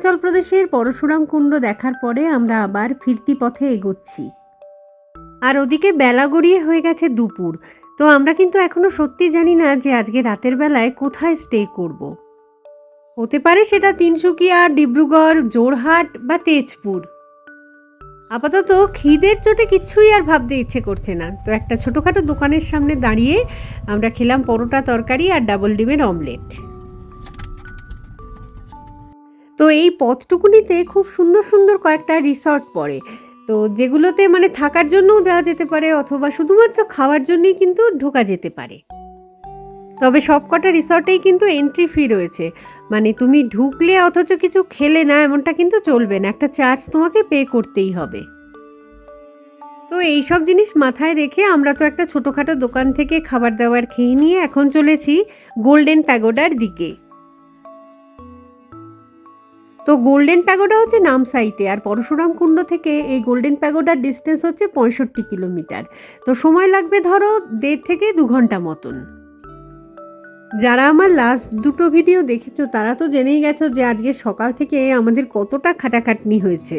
অরুণাচল প্রদেশের পরশুরাম কুণ্ড দেখার পরে আমরা আবার ফিরতি পথে এগোচ্ছি। আর ওদিকে বেলা গড়িয়ে হয়ে গেছে দুপুর। তো আমরা কিন্তু এখনও সত্যি জানি না যে আজকে রাতের বেলায় কোথায় স্টে করব। হতে পারে সেটা তিনসুকিয়া ডিব্রুগড় জোরহাট বা তেজপুর। আপাতত খিদের চোটে কিচ্ছুই আর ভাবতে ইচ্ছে করছে না। তো একটা ছোটোখাটো দোকানের সামনে দাঁড়িয়ে আমরা খেলাম পরোটা তরকারি আর ডাবল ডিমের অমলেট এই পথটুকুনিতে খুব সুন্দর সুন্দর কয়েকটা রিসর্ট পড়ে। তো যেগুলোতে মানে থাকার জন্যও যাওয়া যেতে পারে অথবা শুধুমাত্র খাওয়ার জন্যই কিন্তু ঢোকা যেতে পারে। তবে সবকটা রিসর্টেই কিন্তু এন্ট্রি ফি রয়েছে। মানে তুমি ঢুকলে অথচ কিছু খেলে না, এমনটা কিন্তু চলবে না। একটা চার্জ তোমাকে পে করতেই হবে। তো এই সব জিনিস মাথায় রেখে আমরা তো একটা ছোটোখাটো দোকান থেকে খাবার দাবার খেয়ে নিয়ে এখন চলেছি গোল্ডেন প্যাগোডার দিকে। তো গোল্ডেন প্যাগোডা হচ্ছে নামসাইতে আর পরশুরাম কুণ্ড থেকে এই গোল্ডেন প্যাগোডার ডিস্টেন্স হচ্ছে পঁয়ষট্টি কিলোমিটার। তো সময় লাগবে ধরো দেড় থেকে দু ঘণ্টা মতন। যারা আমার লাস্ট দুটো ভিডিও দেখেছ তারা তো জেনেই গেছো যে আজকে সকাল থেকে আমাদের কতটা খাটাখাটনি হয়েছে।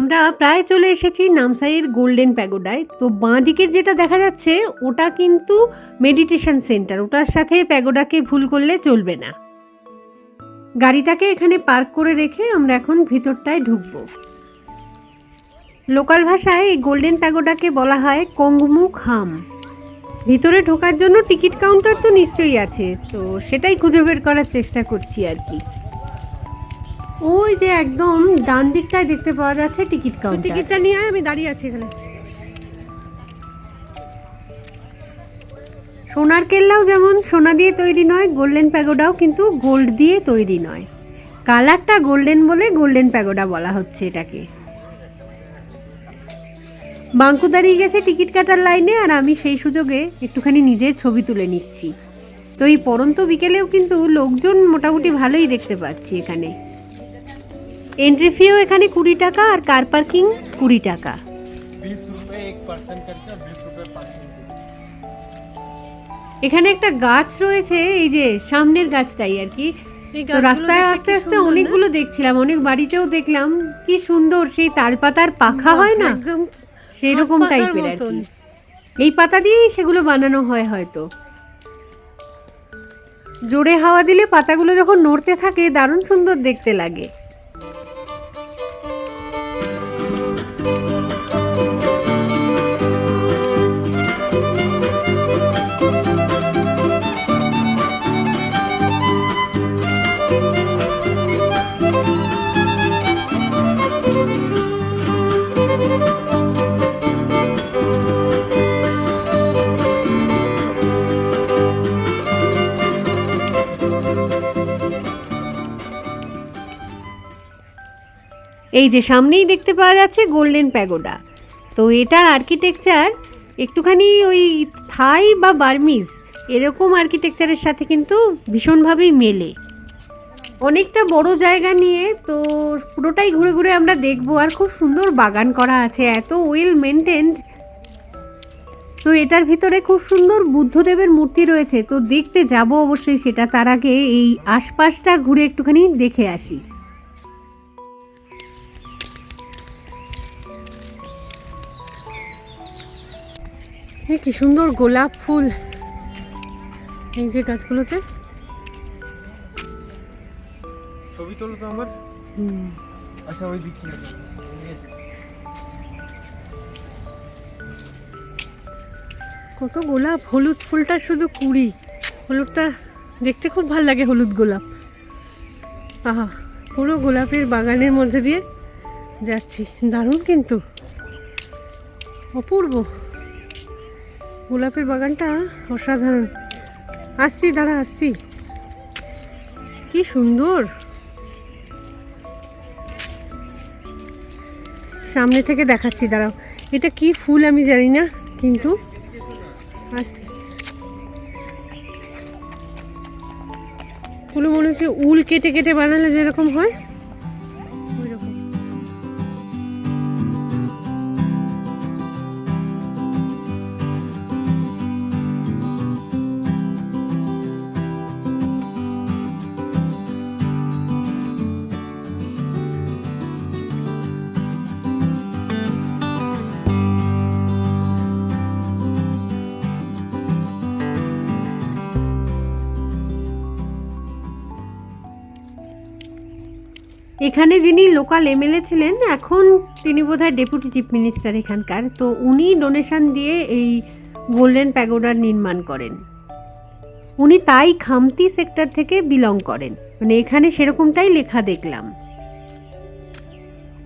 আমরা প্রায় চলে এসেছি নামসাইয়ের গোল্ডেন প্যাগোডায়। তো বাঁ দিকের যেটা দেখা যাচ্ছে, ওটা কিন্তু মেডিটেশন সেন্টার। ওটার সাথে প্যাগোডাকে ভুল করলে চলবে না। গাড়িটাকে এখানে পার্ক করে রেখে আমরা এখন ভিতরটায় ঢুকবো। লোকাল ভাষায় এই গোল্ডেন প্যাগোডাকে বলা হয় কংমু খাম। ভিতরে ঢোকার জন্য টিকিট কাউন্টার তো নিশ্চয়ই আছে। তো সেটাই খুঁজে বের করার চেষ্টা করছি আর কি। ওই যে একদম ডান দিকটায় দেখতে পাওয়া যাচ্ছে টিকিট কাউন্টার। টিকিটটা নিয়ে আমি দাঁড়িয়ে আছি এখানে। সোনার কেল্লাও যেমন সোনা দিয়ে তৈরি নয় গোল্ডেন প্যাগোডাও কিন্তু গোল্ড দিয়ে তৈরি নয়। কালারটা গোল্ডেন বলে গোল্ডেন প্যাগোডা বলা হচ্ছে এটাকে। বাঙ্কু দাঁড়িয়ে গেছে টিকিট কাটার লাইনে আর আমি সেই সুযোগে একটুখানি নিজের ছবি তুলে নিচ্ছি। তো এই পরন্ত বিকেলেও কিন্তু লোকজন মোটামুটি ভালোই দেখতে পাচ্ছি এখানে। এন্ট্রি ফিও এখানে কুড়ি টাকা আর কার পার্কিং কুড়ি টাকা। এখানে একটা গাছ রয়েছে এই যে সামনের গাছটাই আর কি। রাস্তায় আস্তে আস্তে অনেকগুলো দেখছিলাম অনেক বাড়িতেও দেখলাম কি সুন্দর সেই তাল পাতার পাখা হয় না? সেই রকম টাইপের আর কি। এই পাতা দিয়েই সেগুলো বানানো হয় হয়তো। জোরে হাওয়া দিলে পাতাগুলো যখন নড়তে থাকে দারুণ সুন্দর দেখতে লাগে। এই যে সামনেই দেখতে পাওয়া যাচ্ছে গোল্ডেন প্যাগোডা। তো এটার আর্কিটেকচার একটুখানি ওই থাই বা বার্মিজ এরকম আর্কিটেকচারের সাথে কিন্তু ভীষণভাবেই মেলে। অনেকটা বড় জায়গা নিয়ে তো পুরোটাই ঘুরে ঘুরে আমরা দেখব, আর খুব সুন্দর বাগান করা আছে, এত ওয়েল মেনটেন্ড তো এটার ভিতরে খুব সুন্দর বুদ্ধদেবের মূর্তি রয়েছে, তো দেখতে যাব অবশ্যই সেটা, তার আগে এই আশপাশটা ঘুরে একটুখানি দেখে আসি। এই কি সুন্দর গোলাপ ফুল। এই যে গাছগুলোতে। ছবি তোলো তো আমার। আচ্ছা ওই দিক কত গোলাপ হলুদ ফুলটা শুধু কুড়ি। হলুদটা দেখতে খুব ভালো লাগে হলুদ গোলাপ। আহা পুরো গোলাপের বাগানের মধ্যে দিয়ে যাচ্ছি। দারুণ কিন্তু। অপূর্ব। গোলাপের বাগানটা অসাধারণ। আসছি, দাঁড়া, আসছি। কি সুন্দর। সামনে থেকে দেখাচ্ছি, দাঁড়াও। এটা কি ফুল আমি জানি না, কিন্তু আসছি। ফুল মনে হচ্ছে উল কেটে কেটে বানালে যেরকম হয়। এখানে যিনি লোকাল এমএলএ ছিলেন, এখন তিনি বোধহয় ডেপুটি চিফ মিনিস্টার এখানকার। তো উনি ডোনেশন দিয়ে এই গোল্ডেন প্যাগোডার নির্মাণ করেন। উনি তাই খামতি সেক্টর থেকে বিলং করেন। মানে এখানে সেরকমটাই লেখা দেখলাম।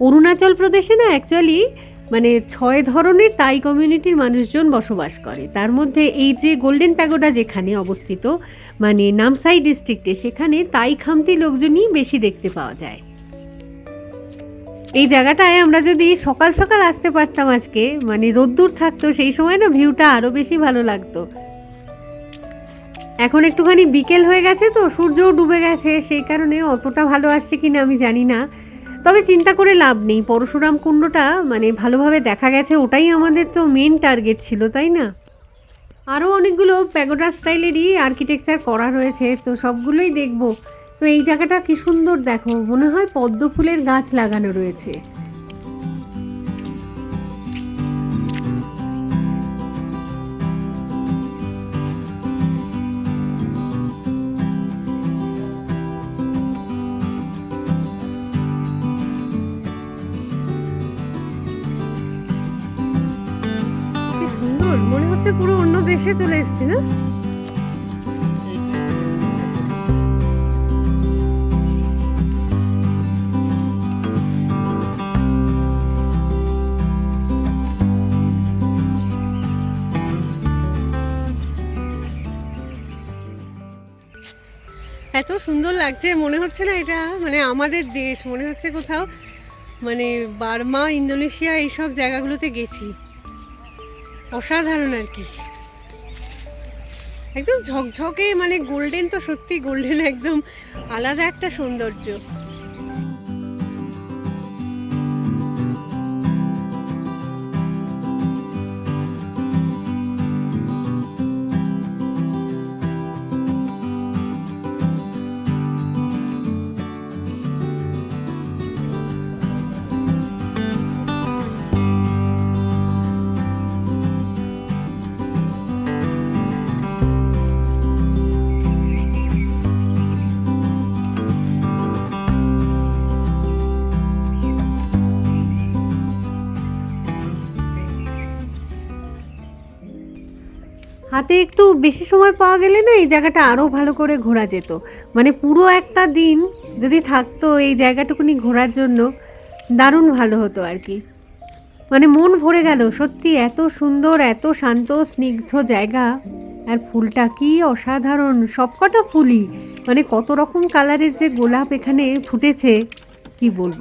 অরুণাচল প্রদেশে না অ্যাকচুয়ালি মানে ছয় ধরনের তাই কমিউনিটির মানুষজন বসবাস করে। তার মধ্যে এই যে গোল্ডেন প্যাগোডা যেখানে অবস্থিত মানে নামসাই ডিস্ট্রিক্টে সেখানে তাই খামতি লোকজনই বেশি দেখতে পাওয়া যায়। এই জায়গাটায় আমরা যদি সকাল সকাল আসতে পারতাম আজকে মানে রোদ্দুর থাকতো, সেই সময় না ভিউটা আরও বেশি ভালো লাগতো। এখন একটুখানি বিকেল হয়ে গেছে তো, সূর্যও ডুবে গেছে, সেই কারণে অতটা ভালো আসছে কিনা আমি জানি না। তবে চিন্তা করে লাভ নেই, পরশুরাম কুণ্ডটা মানে ভালোভাবে দেখা গেছে, ওটাই আমাদের তো মেন টার্গেট ছিল, তাই না? আরও অনেকগুলো প্যাগোডা স্টাইলেরই আর্কিটেকচার করা রয়েছে, তো সবগুলোই দেখব। তো এই জায়গাটা কি সুন্দর দেখো। মনে হয় পদ্ম ফুলের গাছ লাগানো রয়েছে। মনে হচ্ছে পুরো অন্য দেশে চলে এসেছি না? সুন্দর লাগছে, মনে হচ্ছে না এটা মানে আমাদের দেশ, মনে হচ্ছে কোথাও মানে বার্মা, ইন্দোনেশিয়া এইসব জায়গাগুলোতে গেছি। অসাধারণ আর কি। একদম ঝকঝকে মানে গোল্ডেন তো সত্যি গোল্ডেন একদম আলাদা একটা সৌন্দর্য। হাতে একটু বেশি সময় পাওয়া গেলে না এই জায়গাটা আরও ভালো করে ঘোরা যেত। মানে পুরো একটা দিন যদি থাকতো এই জায়গাটুকুনি ঘোরার জন্য দারুণ ভালো হতো আর কি। মানে মন ভরে গেল, সত্যি এত সুন্দর, এত শান্ত, স্নিগ্ধ জায়গা। আর ফুলটা কি অসাধারণ, সবকটা ফুলই। মানে কত রকম কালারের যে গোলাপ এখানে ফুটেছে, কি বলব?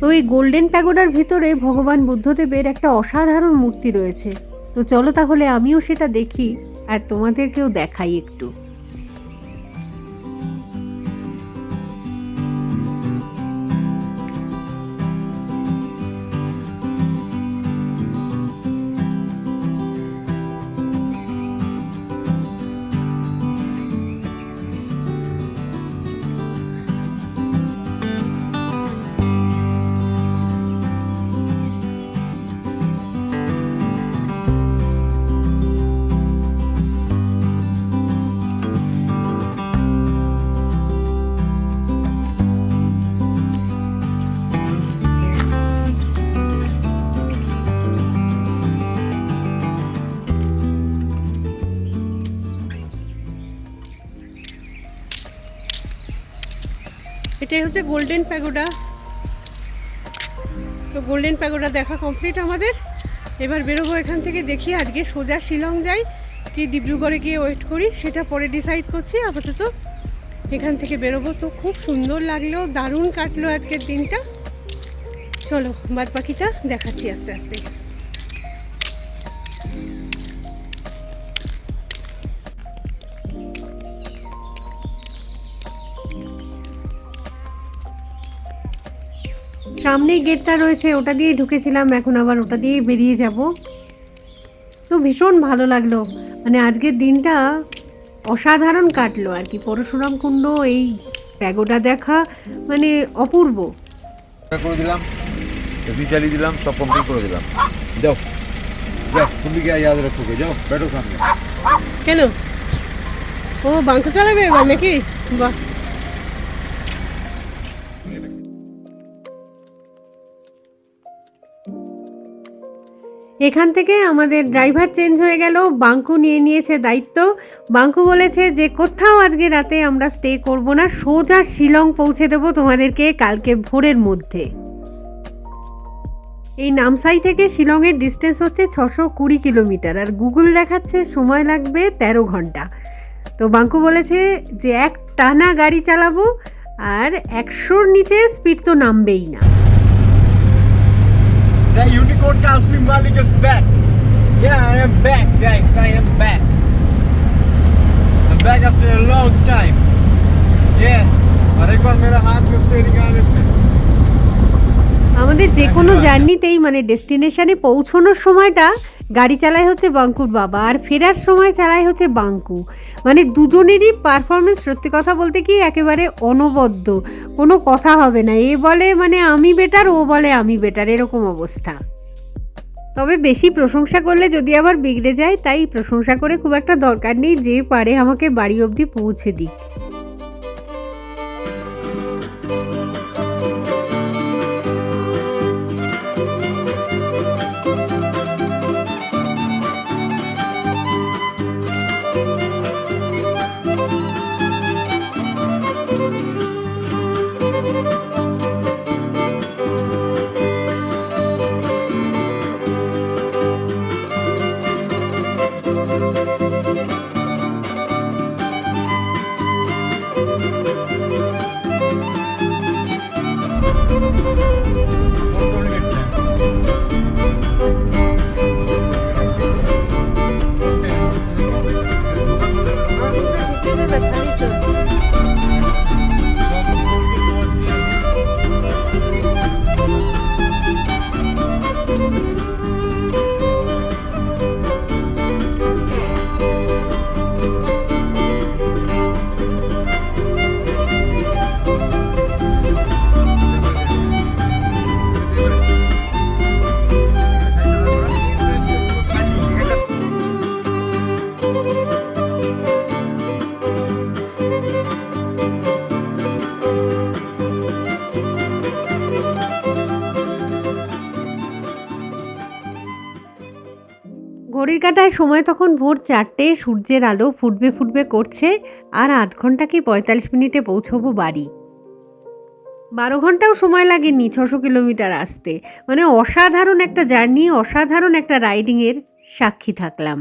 তো এই গোল্ডেন প্যাগোডার ভিতরে ভগবান বুদ্ধদেবের একটা অসাধারণ মূর্তি রয়েছে। তো চলো তাহলে আমিও সেটা দেখি আর তোমাদেরকেও দেখাই একটু। এটাই হচ্ছে গোল্ডেন প্যাগোডা তো গোল্ডেন প্যাগোডা দেখা কমপ্লিট আমাদের। এবার বেরোবো এখান থেকে দেখি আজকে সোজা শিলং যাই, কি ডিব্রুগড়ে গিয়ে ওয়েট করি, সেটা পরে ডিসাইড করছি, আপাতত এখান থেকে বেরোবো। তো খুব সুন্দর লাগল, দারুণ কাটলো আজকের দিনটা। চলো বাদ পাখিটা দেখাচ্ছি আস্তে আস্তে। সামনেই গেটটা রয়েছে ওটা দিয়ে ঢুকেছিলাম এখন আবার ওটা দিয়েই বেরিয়ে যাব। তো ভীষণ ভালো লাগল মানে আজকের দিনটা অসাধারণ কাটলো আর কি। পরশুরাম কুণ্ড এই প্যাগোটা দেখা মানে অপূর্ব। করে দিলাম এসি চালিয়ে দিলাম সব কমপ্লিট করে দিলাম। যাও যাও তুমি রাখো যাও ব্যাটো সামনে। কেন? ও বাঙ্ক চালাবে এবার নাকি? বাহ। এখান থেকে আমাদের ড্রাইভার চেঞ্জ হয়ে গেল। বাঙ্কু নিয়ে নিয়েছে দায়িত্ব। বাঙ্কু বলেছে যে, কোথাও আজকে রাতে আমরা স্টে করব না, সোজা শিলং পৌঁছে দেবো তোমাদেরকে কালকে ভোরের মধ্যে। এই নামসাই থেকে শিলংয়ের ডিস্টেন্স হচ্ছে ছশো কুড়ি কিলোমিটার আর গুগল দেখাচ্ছে সময় লাগবে তেরো ঘণ্টা। তো বাঙ্কু বলেছে যে, এক টানা গাড়ি চালাবো আর একশোর নিচে স্পিড তো নামবেই না। The unicorn Kalsim Malik is back. Yeah, I am back, guys. I am back. I'm back after a long time. Yeah. और एक बार मेरा हाथ में स्टेरिंग आने से আমাদের যে কোনো জার্নিতেই মানে ডেস্টিনেশনে পৌঁছানোর সময়টা গাড়ি চালায় হচ্ছে বাঙ্কুর বাবা, আর ফেরার সময় চালায় হচ্ছে বাঙ্কু। মানে দুজনেরই পারফরমেন্স সত্যি কথা বলতে কি একেবারে অনবদ্য। কোনো কথা হবে না। এ বলে মানে আমি বেটার ও বলে আমি বেটার এরকম অবস্থা। তবে বেশি প্রশংসা করলে যদি আবার বিগড়ে যায়, তাই প্রশংসা করে খুব একটা দরকার নেই, যে পারে আমাকে বাড়ি অবধি পৌঁছে দিক। ঘড়ির কাটায় সময় তখন ভোর চারটে, সূর্যের আলো ফুটবে ফুটবে করছে, আর আধ ঘণ্টা কি পঁয়তাল্লিশ মিনিটে পৌঁছবো বাড়ি? বারো ঘন্টাও সময় লাগেনি ছশো কিলোমিটার আসতে। মানে অসাধারণ একটা জার্নি, অসাধারণ একটা রাইডিংয়ের সাক্ষী থাকলাম।